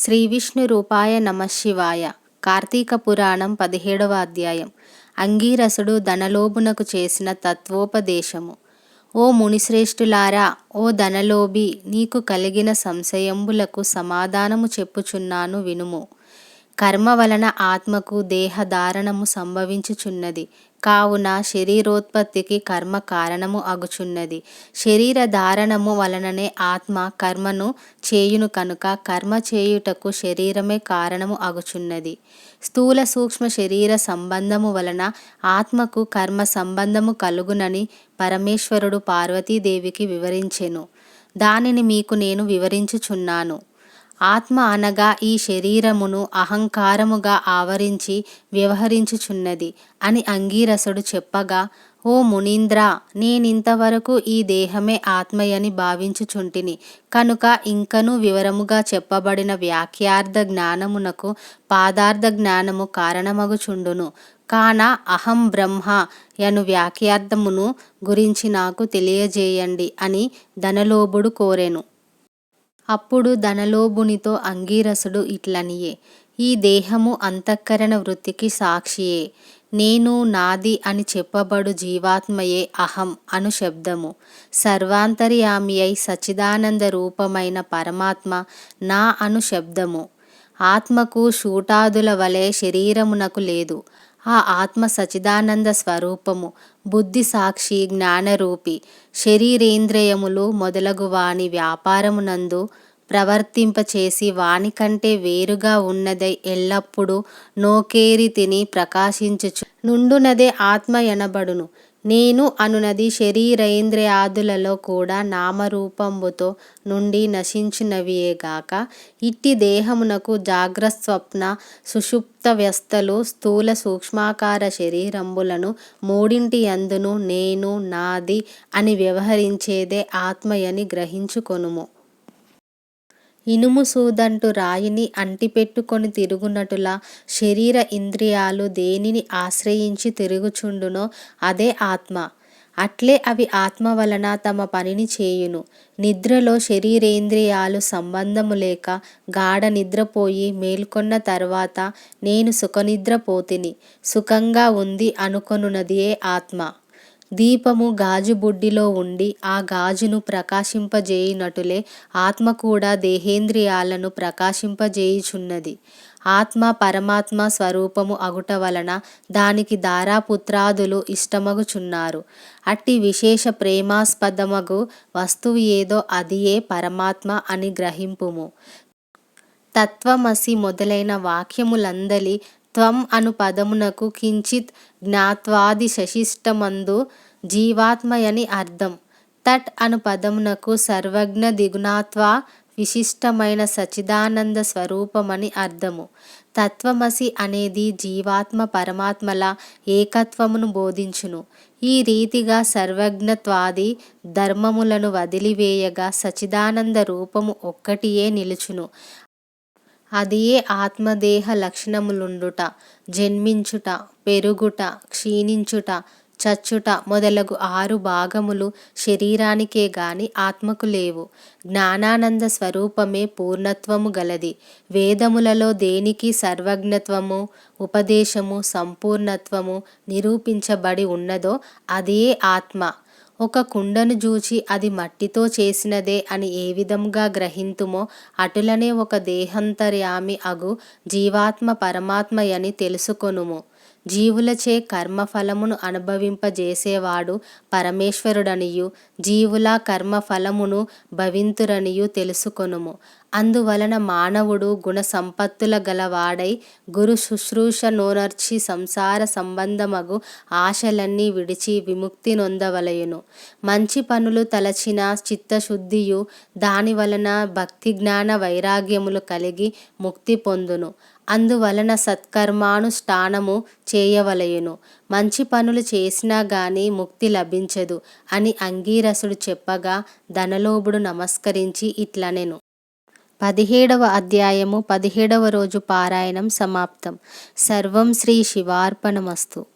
శ్రీ విష్ణు రూపాయ నమశివాయ కార్తీక పురాణం పదిహేడవ అధ్యాయం. అంగీరసుడు ధనలోభునకు చేసిన తత్వోపదేశము. ఓ మునిశ్రేష్ఠులారా ఓ ధనలోభి నీకు కలిగిన సంశయంబులకు సమాధానము చెప్పుచున్నాను వినుము. కర్మ వలన ఆత్మకు దేహధారణము సంభవించుచున్నది. కావున శరీరోత్పత్తికి కర్మ కారణము అగుచున్నది. శరీర ధారణము వలననే ఆత్మ కర్మను చేయును కనుక కర్మ చేయుటకు శరీరమే కారణము అగుచున్నది. స్థూల సూక్ష్మ శరీర సంబంధము వలన ఆత్మకు కర్మ సంబంధము కలుగునని పరమేశ్వరుడు పార్వతీదేవికి వివరించెను. దానిని మీకు నేను వివరించుచున్నాను. ఆత్మ అనగా ఈ శరీరమును అహంకారముగా ఆవరించి వ్యవహరించుచున్నది అని అంగీరసుడు చెప్పగా ఓ మునీంద్ర నేనింతవరకు ఈ దేహమే ఆత్మయని భావించుచుంటిని. కనుక ఇంకను వివరముగా చెప్పబడిన వ్యాఖ్యార్థ జ్ఞానమునకు పాదార్థ జ్ఞానము కారణమగుచుండును. కాన అహం బ్రహ్మ యను వ్యాఖ్యార్థమును గురించి నాకు తెలియజేయండి అని ధనలోభుడు కోరెను. అప్పుడు ధనలోభునితో అంగీరసుడు ఇట్లనియే ఈ దేహము అంతఃకరణ వృత్తికి సాక్షియే నేను నాది అని చెప్పబడు జీవాత్మయే అహం అను శబ్దము. సర్వాంతర్యామి అయి సచిదానంద రూపమైన పరమాత్మ నా అను శబ్దము. ఆత్మకు షూటాదుల వలె శరీరమునకు లేదు. ఆ ఆత్మ సచిదానంద స్వరూపము బుద్ధి సాక్షి జ్ఞానరూపి శరీరేంద్రియములు మొదలగు వాని వ్యాపారమునందు ప్రవర్తింపచేసి వాని కంటే వేరుగా ఉన్నదై ఎల్లప్పుడూ నోకేరి తిని ప్రకాశించుచు నుండునదే ఆత్మ ఎనబడును. నేను అనునది శరీరేంద్రియాదులలో కూడా నామరూపంబుతో నుండి నశించినవియేగాక ఇట్టి దేహమునకు జాగ్రస్వప్న సుషుప్త వ్యస్థలు స్థూల సూక్ష్మాకార శరీరంబులను మూడింటి అందును నేను నాది అని వ్యవహరించేదే ఆత్మయని గ్రహించుకొనుము. ఇనుము సూదంటు రాయిని అంటిపెట్టుకొని తిరుగునటులా శరీర ఇంద్రియాలు దేనిని ఆశ్రయించి తిరుగుచుండునో అదే ఆత్మ. అట్లే అవి ఆత్మ వలన తమ పనిని చేయును. నిద్రలో శరీరేంద్రియాలు సంబంధము లేక గాఢ నిద్రపోయి మేల్కొన్న తర్వాత నేను సుఖనిద్రపోతిని సుఖంగా ఉంది అనుకొనున్నదియే ఆత్మ. దీపము గాజు బుడ్డిలో ఉండి ఆ గాజును ప్రకాశింపజేయునటులే ఆత్మ కూడా దేహేంద్రియాలను ప్రకాశింపజేయుచున్నది. ఆత్మ పరమాత్మ స్వరూపము అగుట వలన దానికి దారాపుత్రాదులు ఇష్టమగుచున్నారు. అట్టి విశేష ప్రేమాస్పదమగు వస్తువు ఏదో అదియే పరమాత్మ అని గ్రహింపుము. తత్వమసి మొదలైన వాక్యములందలి త్వం అను పదమునకు కించిత్ జ్ఞాత్వాది శశిష్టమందు జీవాత్మయని అర్థం. తట్ అను పదమునకు సర్వజ్ఞ దిగుణాత్వా విశిష్టమైన సచిదానంద స్వరూపమని అర్థము. తత్వమసి అనేది జీవాత్మ పరమాత్మల ఏకత్వమును బోధించును. ఈ రీతిగా సర్వజ్ఞత్వాది ధర్మములను వదిలివేయగా సచిదానంద రూపము ఒక్కటియే నిలుచును. అదియే ఆత్మదేహ లక్షణములుండుట జన్మించుట పెరుగుట క్షీణించుట చచ్చుట మొదలగు ఆరు భాగములు శరీరానికే గాని ఆత్మకు లేవు. జ్ఞానానంద స్వరూపమే పూర్ణత్వము గలది. వేదములలో దేనికి సర్వజ్ఞత్వము ఉపదేశము సంపూర్ణత్వము నిరూపించబడి ఉన్నదో అదే ఆత్మ. ఒక కుండను జూచి అది మట్టితో చేసినదే అని ఏ విధంగా గ్రహింతుమో అటులనే ఒక దేహంతర్యామి అగు జీవాత్మ పరమాత్మయని తెలుసుకొనుము. జీవులచే కర్మఫలమును అనుభవింపజేసేవాడు పరమేశ్వరుడనియు జీవుల కర్మఫలమును భవింతురనియు తెలుసుకొనుము. అందువలన మానవుడు గుణ సంపత్తుల గలవాడై గురు శుశ్రూష నోనర్చి సంసార సంబంధమగు ఆశలన్నీ విడిచి విముక్తి నొందవలయును. మంచి పనులు తలచిన చిత్తశుద్ధియు దాని వలన భక్తి జ్ఞాన వైరాగ్యములు కలిగి ముక్తి పొందును. అందువలన సత్కర్మానుష్ఠానము చేయవలయును. మంచి పనులు చేసినా గాని ముక్తి లభించదు అని అంగీరసుడు చెప్పగా ధనలోభుడు నమస్కరించి ఇట్లనెను. పదిహేడవ అధ్యాయము పదిహేడవ రోజు పారాయణం సమాప్తం. సర్వం శ్రీ శివార్పణమస్తు.